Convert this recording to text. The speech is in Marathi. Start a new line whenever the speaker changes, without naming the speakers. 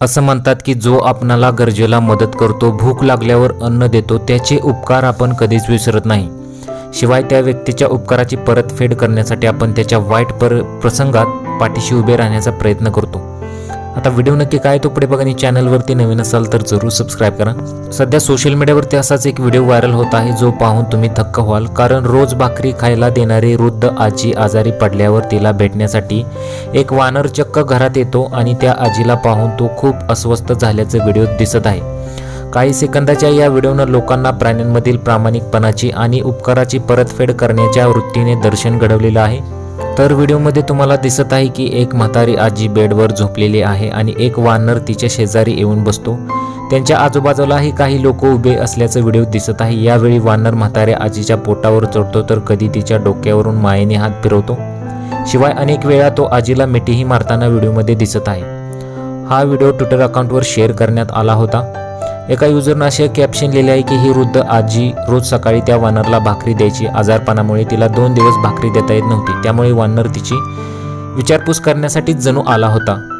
असं म्हणतात की जो आपणाला गरजेला मदत करतो भूक लागल्यावर अन्न देतो त्याचे उपकार आपण कधीच विसरत नाही. शिवाय त्या व्यक्तीच्या उपकाराची परतफेड करण्यासाठी आपण त्याच्या वाईट पर प्रसंगात पाठीशी उभे राहण्याचा प्रयत्न करतो. आता व्हिडिओ नक्की काय तो पुढे बघा आणि चॅनलवरती नवीन असाल तर जरूर सबस्क्राईब करा. सध्या सोशल मीडियावरती असाच एक व्हिडिओ व्हायरल होत आहे जो पाहून तुम्ही थक्क व्हाल. कारण रोज भाकरी खायला देणारी वृद्ध आजी आजारी पडल्यावर तिला भेटण्यासाठी एक वानर चक्क घरात येतो आणि त्या आजीला पाहून तो खूप अस्वस्थ झाल्याचं व्हिडिओ दिसत आहे. काही सेकंदाच्या या व्हिडिओनं लोकांना प्राण्यांमधील प्रामाणिकपणाची आणि उपकाराची परतफेड करण्याच्या वृत्तीने दर्शन घडवलेलं आहे. तर व्हिडिओमध्ये तुम्हाला दिसत आहे की एक म्हातारी आजी बेडवर झोपलेली आहे आणि एक वानर तिच्या शेजारी येऊन बसतो. त्यांच्या आजूबाजूलाही काही लोक उभे असल्याचं व्हिडिओ दिसत आहे. यावेळी वानर म्हाताऱ्या आजीच्या पोटावर चढतो तर कधी तिच्या डोक्यावरून मायेने हात फिरवतो. शिवाय अनेक वेळा तो आजीला मिठीही मारताना व्हिडिओमध्ये दिसत आहे. हा व्हिडिओ ट्विटर अकाउंटवर शेअर करण्यात आला होता. एका युजरनं असे कॅप्शन लिहिले आहे की ही वृद्ध आजी रोज सकाळी त्या वानरला भाकरी द्यायची. आजारपणामुळे तिला दोन दिवस भाकरी देता येत नव्हती. त्यामुळे वानर तिची विचारपूस करण्यासाठीच जणू आला होता.